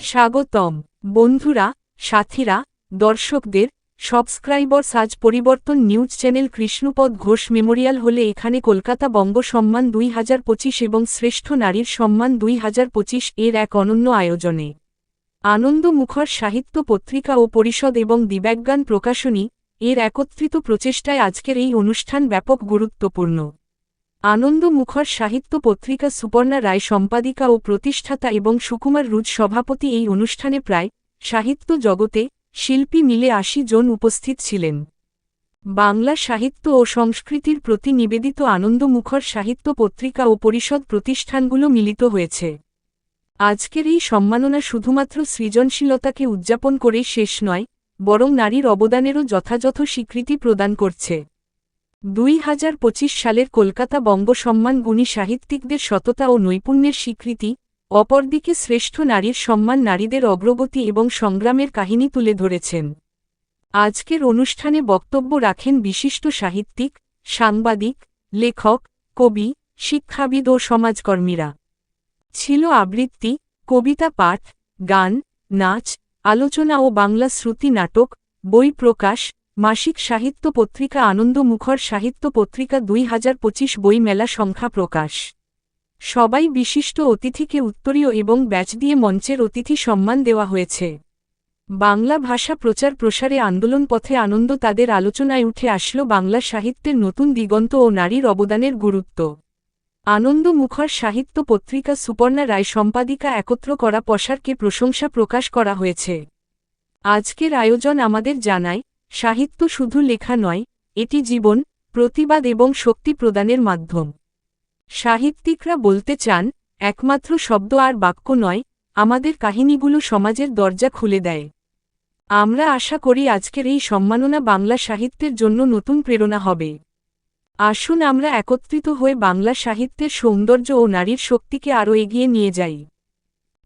স্বাগতম। বন্ধুরা, সাথীরা, দর্শকদের সাবস্ক্রাইবার্স সাজ পরিবর্তন news channel Krishnapada Ghosh memorial হলে এখানে কলকাতা বঙ্গ সম্মান দুই হাজার পঁচিশ এবং শ্রেষ্ঠ নারীর সম্মান দুই হাজার পঁচিশ এর এক অনন্য আয়োজনে। আনন্দ মুখর সাহিত্য পত্রিকা ও পরিষদ এবং দিব্যাজ্ঞান প্রকাশনী এর একত্রিত প্রচেষ্টায় আজকের এই অনুষ্ঠান ব্যাপক গুরুত্বপূর্ণ। আনন্দ মুখর সাহিত্য পত্রিকা সুপর্ণা রায় সম্পাদিকা ও প্রতিষ্ঠাতা এবং সুকুমার রুজ সভাপতি এই অনুষ্ঠানে প্রায় সাহিত্য জগতে শিল্পী মিলে আশি জন উপস্থিত ছিলেন। বাংলা সাহিত্য ও সংস্কৃতির প্রতি নিবেদিত আনন্দমুখর সাহিত্য পত্রিকা ও পরিষদ প্রতিষ্ঠানগুলো মিলিত হয়েছে। আজকের এই সম্মাননা শুধুমাত্র সৃজনশীলতাকে উদযাপন করেই শেষ নয়, বরং নারীর অবদানেরও যথাযথ স্বীকৃতি প্রদান করছে। দুই হাজার পঁচিশ সালের কলকাতা বঙ্গ সম্মান গুণী সাহিত্যিকদের সততা ও নৈপুণ্যের স্বীকৃতি, অপরদিকে শ্রেষ্ঠ নারীর সম্মান নারীদের অগ্রগতি এবং সংগ্রামের কাহিনী তুলে ধরেছেন। আজকের অনুষ্ঠানে বক্তব্য রাখেন বিশিষ্ট সাহিত্যিক, সাংবাদিক, লেখক, কবি, শিক্ষাবিদ ও সমাজকর্মীরা। ছিল আবৃত্তি, কবিতা পাঠ, গান, নাচ, আলোচনা ও বাংলা শ্রুতি নাটক, বই প্রকাশ মাসিক সাহিত্য পত্রিকা আনন্দ মুখর সাহিত্য পত্রিকা দুই হাজার পঁচিশ বই মেলা সংখ্যা প্রকাশ। সবাই বিশিষ্ট অতিথিকে উত্তরীয় এবং ব্যাচ দিয়ে মঞ্চের অতিথি সম্মান দেওয়া হয়েছে। বাংলা ভাষা প্রচার প্রসারে আন্দোলন পথে আনন্দ তাদের আলোচনায় উঠে আসল বাংলা সাহিত্যের নতুন দিগন্ত ও নারীর অবদানের গুরুত্ব। আনন্দ মুখর সাহিত্য পত্রিকা সুপর্ণা রায় সম্পাদিকা একত্র করা পশারকে প্রশংসা প্রকাশ করা হয়েছে। আজকের আয়োজন আমাদের জানায় সাহিত্য শুধু লেখা নয়, এটি জীবন, প্রতিবাদ এবং শক্তি প্রদানের মাধ্যম। সাহিত্যিকরা বলতে চান, একমাত্র শব্দ আর বাক্য নয়, আমাদের কাহিনীগুলো সমাজের দরজা খুলে দেয়। আমরা আশা করি আজকের এই সম্মাননা বাংলা সাহিত্যের জন্য নতুন প্রেরণা হবে। আসুন আমরা একত্রিত হয়ে বাংলা সাহিত্যের সৌন্দর্য ও নারীর শক্তিকে আরও এগিয়ে নিয়ে যাই।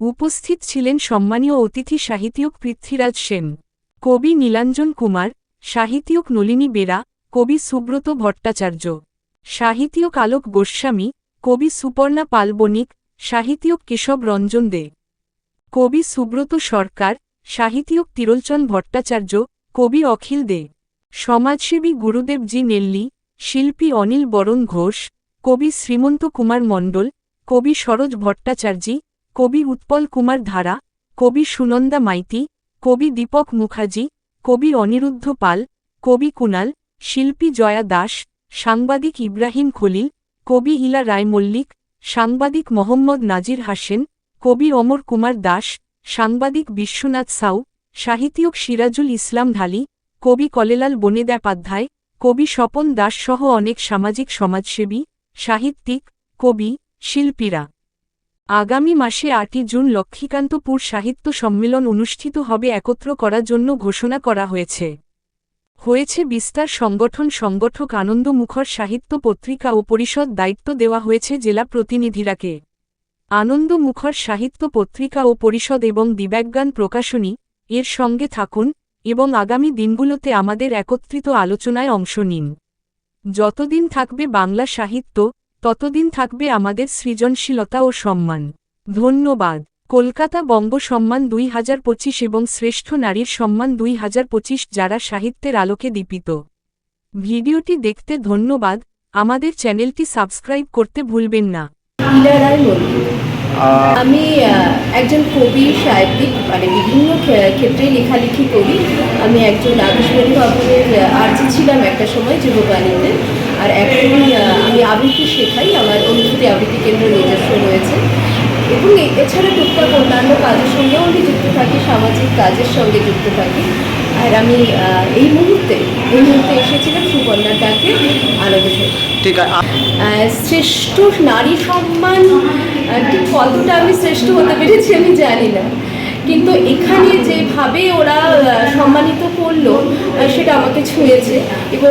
উপস্থিত ছিলেন সম্মানীয় অতিথি সাহিত্যিক পৃথ্বীরাজ সেন। কবি নীলাঞ্জন কুমার, সাহিত্যিক নলিনী বেরা, কবি সুব্রত ভট্টাচার্য, সাহিত্যিক আলোক গোস্বামী, কবি সুপর্ণা পাল বণিক সাহিত্যিক কেশব রঞ্জন দে, কবি সুব্রত সরকার, সাহিত্যিক তিরোলচন ভট্টাচার্য, কবি অখিল দে, সমাজসেবী গুরুদেবজি নেল্লি, শিল্পী অনিল বরণ ঘোষ, কবি শ্রীমন্ত কুমার মণ্ডল, কবি সরোজ ভট্টাচার্যী, কবি উৎপল কুমার ধারা, কবি সুনন্দা মাইতি কবি দীপক মুখার্জি, কবি অনিরুদ্ধ পাল, কবি কুনাল, শিল্পী জয়া দাস, সাংবাদিক ইব্রাহিম খলিল, কবি ইলা রায় মল্লিক, সাংবাদিক মোহাম্মদ নাজির হাসেন, কবি অমর কুমার দাস, সাংবাদিক বিশ্বনাথ সাউ, সাহিত্যিক সিরাজুল ইসলাম ঢালি, কবি কলেলাল বনেদ্যাপাধ্যায় কবি স্বপন দাস সহ অনেক সামাজিক সমাজসেবী, সাহিত্যিক, কবি, শিল্পীরা। আগামী মাসে আটই জুন লক্ষ্মীকান্তপুর সাহিত্য সম্মেলন অনুষ্ঠিত হবে একত্র করার জন্য ঘোষণা করা হয়েছে। হয়েছে বিস্তার সংগঠন সংগঠক আনন্দ মুখর সাহিত্য পত্রিকা ও পরিষদ দায়িত্ব দেওয়া হয়েছে জেলা প্রতিনিধিরাকে। আনন্দ মুখর সাহিত্য পত্রিকা ও পরিষদ এবং দিব্যাজ্ঞান প্রকাশনী, এর সঙ্গে থাকুন এবং আগামী দিনগুলোতে আমাদের একত্রিত আলোচনায় অংশ নিন। যতদিন থাকবে বাংলা সাহিত্য ততদিন থাকবে আমাদের সৃজনশীলতা ও সম্মান। ধন্যবাদ। কলকাতা বঙ্গ সম্মান দুই হাজার পঁচিশ এবং শ্রেষ্ঠ নারীর সম্মান দুই হাজার পঁচিশ যারা সাহিত্যের আলোকে দীপিত। ভিডিওটি দেখতে ধন্যবাদ। আমাদের চ্যানেলটি সাবস্ক্রাইব করতে ভুলবেন না। আমি একজন কবি সাহিত্যিক মানে বিভিন্ন ক্ষেত্রে লেখালেখি করি। আমি একজন আকাশবাণী ভবনের আর্জি ছিলাম একটা সময় যুববাণীতে আর এখন আমি আবৃত্তি শেখাই আমার অনুভূতি আবৃত্তি কেন্দ্র নিজস্ব রয়েছে। এবং এছাড়া টুকটাক অন্যান্য কাজের সঙ্গেও আমি যুক্ত থাকি সামাজিক কাজের সঙ্গে যুক্ত থাকি। আর আমি এই মুহূর্তে এই মুহূর্তে এসেছিলাম সুকন্যার ডাকে আনন্দ ঠিক আছে। শ্রেষ্ঠ নারী সম্মান ঠিক কতটা আমি শ্রেষ্ঠ হতে পেরেছি আমি জানি না। কিন্তু এখানে যেভাবে ওরা সম্মানিত করল সেটা আমাকে ছুঁয়েছে এবং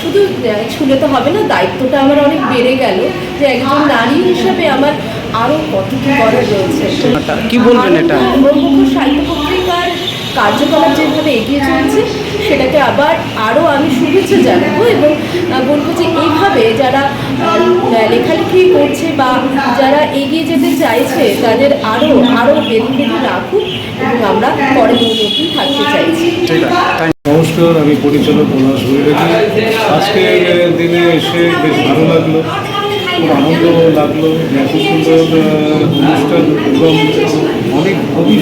শুধু ছুঁলে তো হবে না দায়িত্বটা আমার অনেক বেড়ে গেল যে একজন নারী হিসাবে আমার আরও কত কী করার রয়েছে কি বলবেন এটা? ব্রহ্মপুর সাহিত্য পত্রিকার কার্যকলাপ যেভাবে এগিয়ে চলছে সেটাকে আবার আরও আমি শুভেচ্ছা জানাব এবং বলব যে এইভাবে যারা লেখালেখি করছে বা যারা এগিয়ে যেতে চাইছে তাদের আরও আরও বেঁধে বেঁধে রাখুক এবং আমরা পরে উন্নতি থাকতে চাইছি নমস্কার, আমি পরিচালক পলাশ হয়ে আজকের দিনে এসে বেশ ভালো লাগল, খুব আনন্দ লাগল এত সুন্দর অনুষ্ঠান এবং অনেক কবি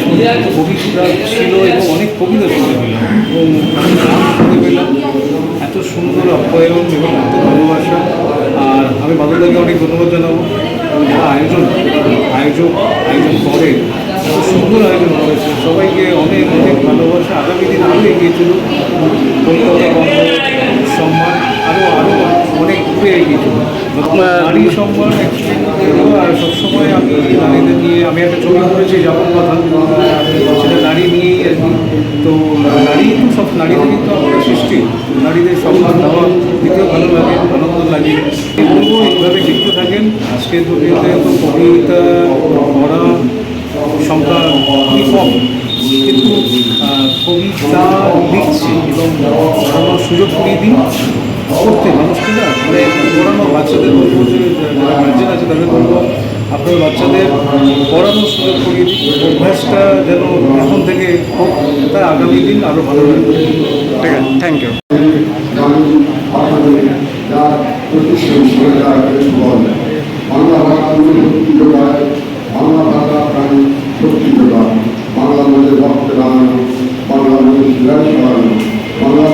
কবিরা ছিল এবং অনেক কবিতা শুনে পেলাম। এবং আমি গান শুনে পেলাম, এত সুন্দর আপ্যায়ন এবং এত ভালোবাসা। আর আমি বাদলদাকে অনেক ধন্যবাদ জানাব। আয়োজন, আয়োজক, আয়োজন করে এত সুন্দর আয়োজন করেছে সবাইকে অনেক অনেক ভালোবাসা। আগামী দিন আরও এগিয়ে চলুক। কলকাতা সম্মান আরও আরও অনেক দূরে এগিয়ে চলুক। নারী সম্মান আর সবসময় আমি নারীদের নিয়ে আমি একটা ছবি করেছি যাওয়ার কথা সেটা নারী নিয়েই আর কি। তো নারী তো সব নারীদের কিন্তু আমাদের সৃষ্টি। নারীদের সম্মান দেওয়া দিতেও ভালো লাগে আনন্দ লাগে। বলব এইভাবে লিখতে থাকেন। আজকে দুনিয়াতে তো কবিতা পড়া কম কিন্তু কবিতা লিখছে এবং পড়ানোর সুযোগ করিয়ে দিন, করতে মানুষকে না মানে পড়ানো বাচ্চাদের বলব যারা গার্জেন আছে তাদের বলব আপনার বাচ্চাদের পড়ানোর সুযোগ করিয়ে দিন, অভ্যাসটা যেন এখন থেকে হোক, তা আগামী দিন আরও ভালো ঠিক আছে থ্যাংক ইউ বাংলা ভাষা শক্তি যোগায় বাংলা ভাষা প্রাণী শক্তি যোগায় বাংলা মধ্যে রক্ত লাগানো বাংলা মধ্যে শিলার সরানো বাংলা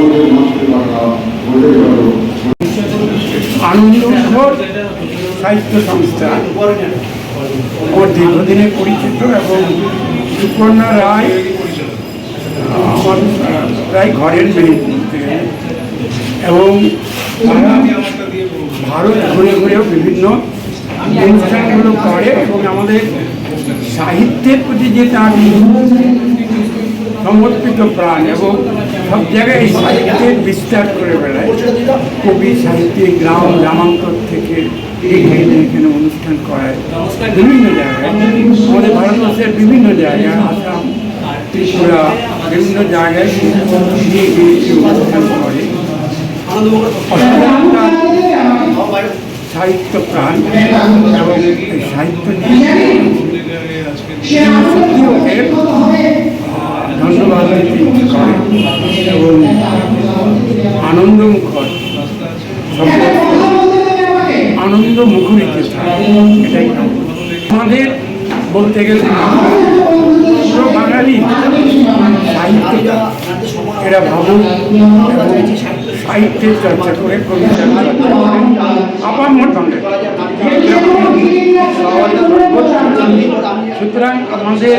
সাহিত্য সংস্থা ওর দীর্ঘদিনের পরিচিত এবং সুপর্ণা রায় আমার প্রায় ঘরের মেয়ে এবং ভারত ঘুরে ঘুরেও বিভিন্ন অনুষ্ঠানগুলো করে এবং আমাদের সাহিত্যের প্রতি যে তার সমর্পিত প্রাণ এবং সব জায়গায় সাহিত্যের বিস্তার করে বেড়ায়। কবি, সাহিত্যিক, গ্রাম, গ্রামান্তর থেকে এখানে এখানে অনুষ্ঠান করায়। বিভিন্ন জায়গায়। আমাদের ভারতবর্ষের বিভিন্ন জায়গায়, আসাম, ত্রিপুরা, বিভিন্ন জায়গায় অনুষ্ঠান করে। সাহিত্য প্রাণ এবং সাহিত্য নিয়ে সত্যি ওকে ধন্যবাদ দিতে ইচ্ছে করে এবং আনন্দমুখর সম্পর্ক আনন্দ মুখরিত থাকে এটাই কাম্য। আমাদের বলতে গেলে পুরো বাঙালি সাহিত্যটা এরা ভাবুন সাহিত্যের চর্চা করে কবিতা মোট বাঙালি সুতরাং আমাদের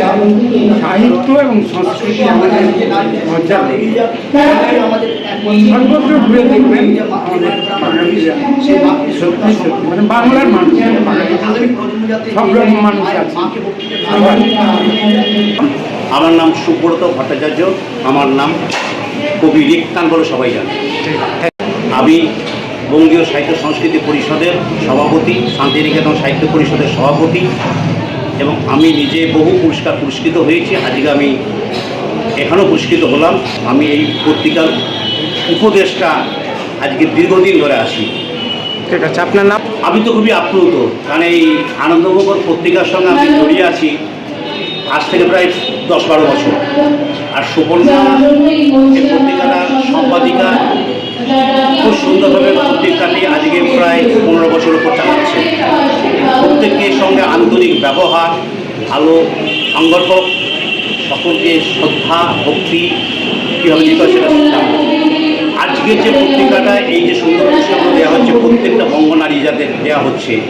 সাহিত্য এবং সংস্কৃতি আমাদের মজা সর্বত্র ঘুরে দেখবেন সত্যি সত্যি। মানে বাংলার মানুষ সব রকম মানুষ আছে। আমার নাম সুব্রত ভট্টাচার্য, আমার নাম কবি রিক্তান বলে সবাই জানে। আমি বঙ্গীয় সাহিত্য সংস্কৃতি পরিষদের সভাপতি, শান্তিনিকেতন সাহিত্য পরিষদের সভাপতি। এবং আমি নিজে বহু পুরস্কার পুরস্কৃত হয়েছি আজকে আমি এখানেও পুরস্কৃত হলাম। আমি এই পত্রিকার উপদেশটা আজকে দীর্ঘদিন ধরে আসি ঠিক আছে আপনার নাম? আমি তো খুবই আপ্লুত কারণ এই আনন্দমুখর পত্রিকার সঙ্গে আমি জড়িয়ে আছি আজ থেকে প্রায় দশ বারো বছর। আর সুপর্ণা এই পত্রিকাটার সম্পাদিকা খুব সুন্দরভাবে পত্রিকাটি আজকে প্রায় পনেরো বছর উপর চালাচ্ছে। প্রত্যেকের সঙ্গে আন্তরিক ব্যবহার ভালো সংগঠক সকলকে শ্রদ্ধা ভক্তি কীভাবে দিতে সেটা জানব। আজকে যে পত্রিকাটা এই যে সুন্দর পুরস্কারগুলো দেওয়া হচ্ছে প্রত্যেকটা বঙ্গনারী যাদের দেওয়া হচ্ছে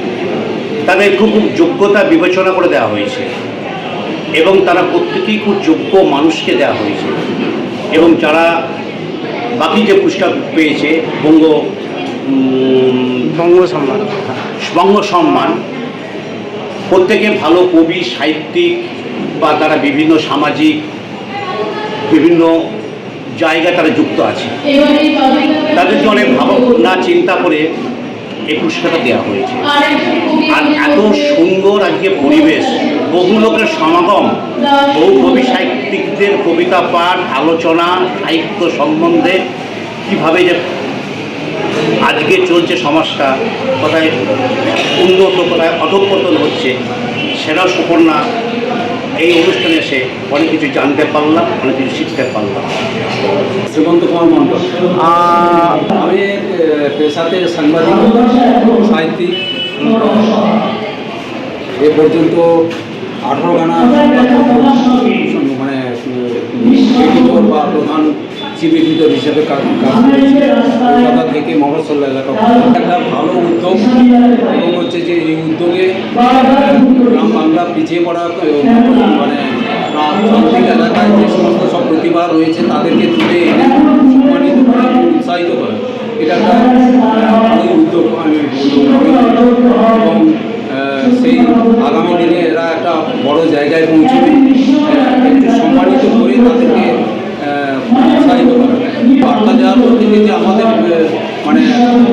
তাদের খুব খুব যোগ্যতা বিবেচনা করে দেওয়া হয়েছে। এবং তারা প্রত্যেকেই খুব যোগ্য মানুষকে দেওয়া হয়েছে। এবং যারা বাকি যে পুরস্কার পেয়েছে বঙ্গ বঙ্গ সম্মান। বঙ্গ সম্মান প্রত্যেকে ভালো কবি, সাহিত্যিক বা তারা বিভিন্ন সামাজিক, বিভিন্ন জায়গায় তারা যুক্ত আছে। তাদেরকে অনেক ভাবনা, চিন্তা করে এই পুরস্কারটা দেওয়া হয়েছে। আর এত সুন্দর আজকে পরিবেশ, বহু লোকের সমাগম, বহু কবি সাহিত্যিকদের কবিতা পাঠ, আলোচনা, সাহিত্য সম্বন্ধে কীভাবে যে আজকে চলছে সমাজটা কোথায় উন্নত, কোথায় অধঃপতন হচ্ছে সেরা সুকন্যা এই অনুষ্ঠানে এসে অনেক কিছু জানতে পারলাম, অনেক কিছু শিখতে পারলাম। শ্রীমন্ত কুমার মণ্ডল আমি পেশাতে সাংবাদিক, সাহিত্যিক, এ পর্যন্ত আঠারো গানা মানে বা প্রধান এডিটর হিসেবে কাজ কলকাতা থেকে মফসল এলাকা একটা ভালো উদ্যোগ এবং হচ্ছে যে এই উদ্যোগে গ্রাম বাংলা পিছিয়ে পড়া মানে প্রান্তিক এলাকায় যে সমস্ত সব প্রতিভা রয়েছে তাদেরকে তুলে এনে সম্মানিত করা উৎসাহিত করা। এটা একটা আহ, ভালো উদ্যোগ আমি এবং সেই আগামী দিনে এরা একটা বড় জায়গায় পৌঁছবে। একটু সম্মানিত করে তাদেরকে উৎসাহিত করা বার্তা দেওয়ার যে আমাদের মানে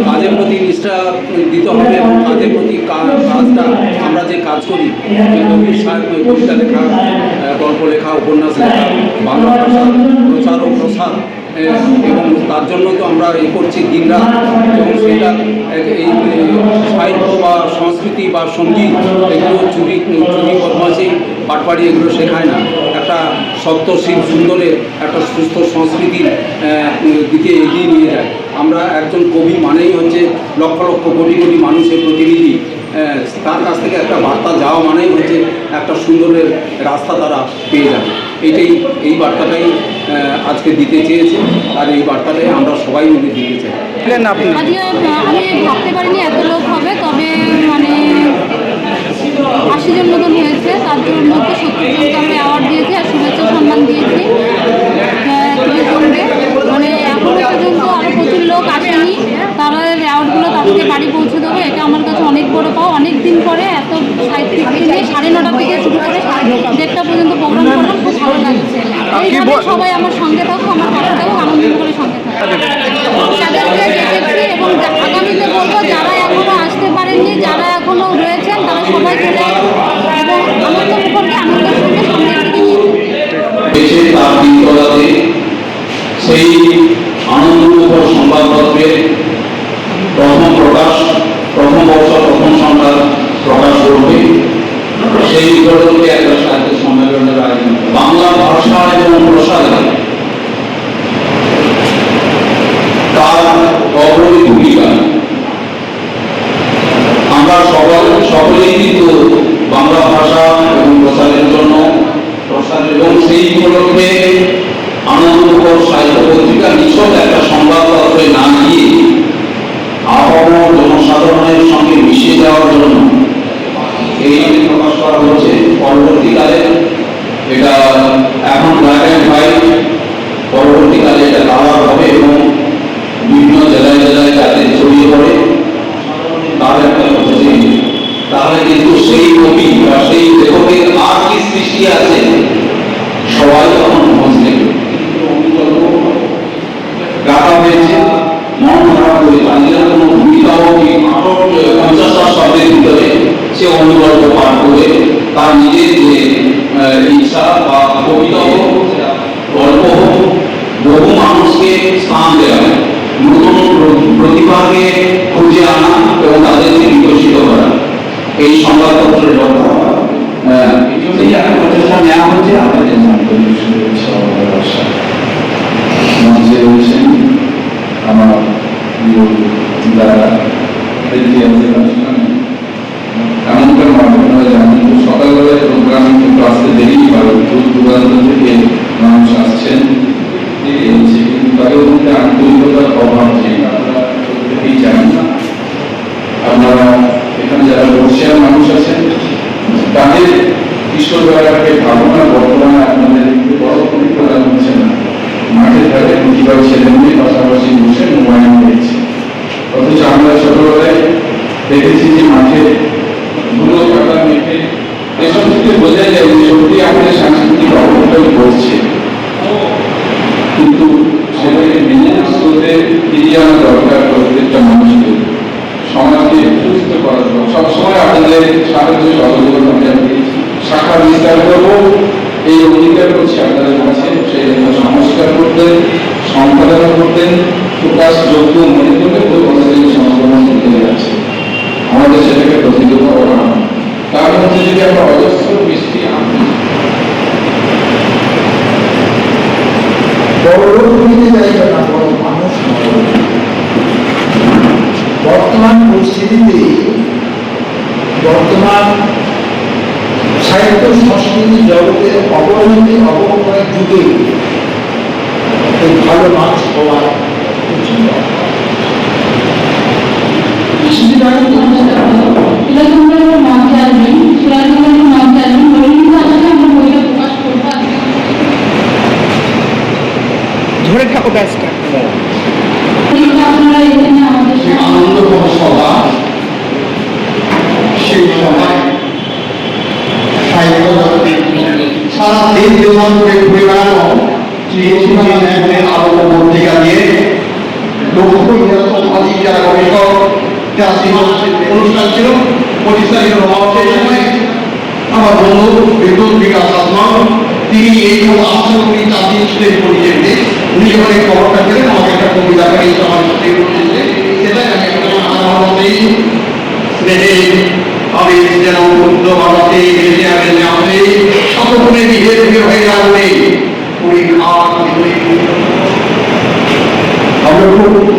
কাজের প্রতি নিষ্ঠা দিতে হবে এবং কাজের প্রতি কাজটা আমরা যে কাজ করি কবির কবিতা লেখা গল্প লেখা উপন্যাস লেখা বাংলা ভাষা প্রচার ও প্রসার এবং তার জন্য তো আমরা এ করছি দিনরাত এবং সেটা এই সাহিত্য বা সংস্কৃতি বা সংগীত এগুলো চুরি চুরি বদমাশি পাটপাড়ি এগুলো শেখায় না। সপ্তশীল সুন্দরের একটা সুস্থ সংস্কৃতির দিকে এগিয়ে নিয়ে যায়। আমরা একজন কবি মানেই হচ্ছে লক্ষ লক্ষ কোটি কোটি মানুষের প্রতিনিধি। তার কাছ থেকে একটা বার্তা যাওয়া মানেই হচ্ছে একটা সুন্দরের রাস্তা তারা পেয়ে যাবে। এইটাই, এই বার্তাটাই আজকে দিতে চেয়েছে। আর এই বার্তাটাই আমরা সবাই মিলে দিতে চাই। আমি ভাবতে পারিনি এত লোক হবে, তবে মানে আশি জন মতন হয়েছে তার মধ্যে সত্তর জনকে আমরা অ্যাওয়ার্ড দিয়েছি আর শুভেচ্ছা সম্মান দিয়েছি। মানে এখন পর্যন্ত আরও প্রচুর লোক আসেনি। তারা অ্যাওয়ার্ডগুলো তাদেরকে বাড়ি পৌঁছে দেবো। এটা আমার কাছে অনেক বড় পাও অনেক দিন পরে এত সাহিত্যিক নিয়ে সাড়ে নটা থেকে শুরু করে দেড়টা পর্যন্ত প্রোগ্রাম করলাম খুব ভালো লাগছে। এইভাবে সবাই আমার সঙ্গে থাকো আমার পাশে থাকো আনন্দ করে সঙ্গে থাকো ব্যক্তি আছেন অনুষ্ঠানে এমনকার মাধ্যমে জানেন যে প্রোগ্রাম কিন্তু আসতে দেরি কারণ দূর থেকে মানুষ আসছেন তাদের মধ্যে আন্তরিকতার অভাব আপনারা প্রত্যেকেই জানেন আপনারা এখানে যারা বর্ষিয়ার মানুষ আছেন তাদের ঈশ্বর বেলাকে ভাবনা বর্তমানে আপনাদের বড় অভিজ্ঞতা হচ্ছে না মাঠের ধারে প্রতিবার ছেলে মেয়ে পাশাপাশি বসে মোবাইল अतिशय आनंदाची शब्द होत आहे तेथील जी माझे বিকাশ আসমান তিনি এইভাবে আত্মকবি চাকরি ছিলেন করিয়েন যে উনি যখন এই খবরটা পেলেন, আমাকে একটা কবিতা করে এই আমার সাথে করতেছে সেটাই আমি একটা আনন্দেই স্নেহে আমি যেন বন্ধ ভারতে বেঁচে আমি জানলে সকলে নিজে থেকে হয়ে জানলে উনি আর আমরা খুব